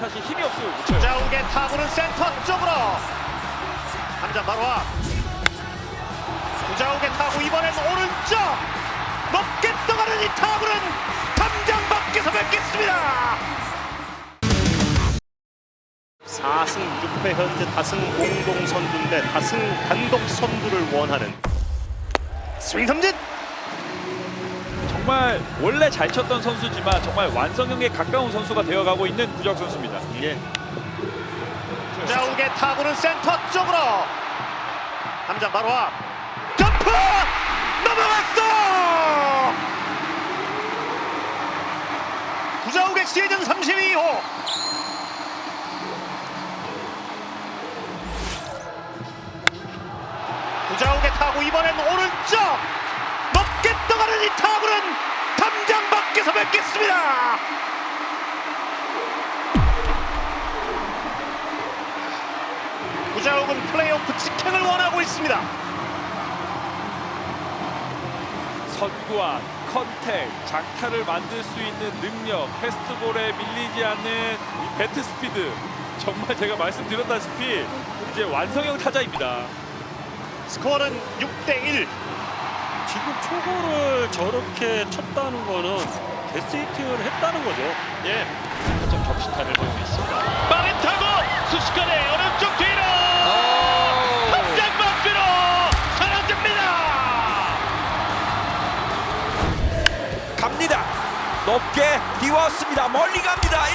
사실 힘이 없어요. 그렇죠. 좌우의 타구는 센터 쪽으로 한장 바로 앞 좌우의 타구 이번엔 오른쪽 높게 떠가는 이 타구는 담장 밖에서 뵙겠습니다 4승 6패 현재 다승 공동 선두인데 다승 단독 선두를 원하는 스윙 삼진 정말 원래 잘 쳤던 선수지만 정말 완성형에 가까운 선수가 되어가고 있는 구적 선수입니다. 예. 좌우의 타구는 센터 쪽으로. 함장 바로 앞. 점프! 넘어갔어! 구자욱의 시즌 32호. 구자욱의 타구 이번엔 오른쪽 이 타구는 담장 밖에서 뵙겠습니다 구자욱은 플레이오프 직행을 원하고 있습니다. 선구안, 컨택, 장타를 만들 수 있는 능력, 패스트볼에 밀리지 않는 이 배트 스피드 정말 제가 말씀드렸다시피 이제 완성형 타자입니다. 스코어는 6대 1. 지금 초구를 저렇게 쳤다는 거는 데스히팅을 했다는 거죠. 예. 좀 적시타를 보이고 있습니다. 빠른 타고 순식간에 오른쪽 뒤로 탑장 밖으로 사라집니다. 갑니다. 높게 띄웠습니다. 멀리 갑니다.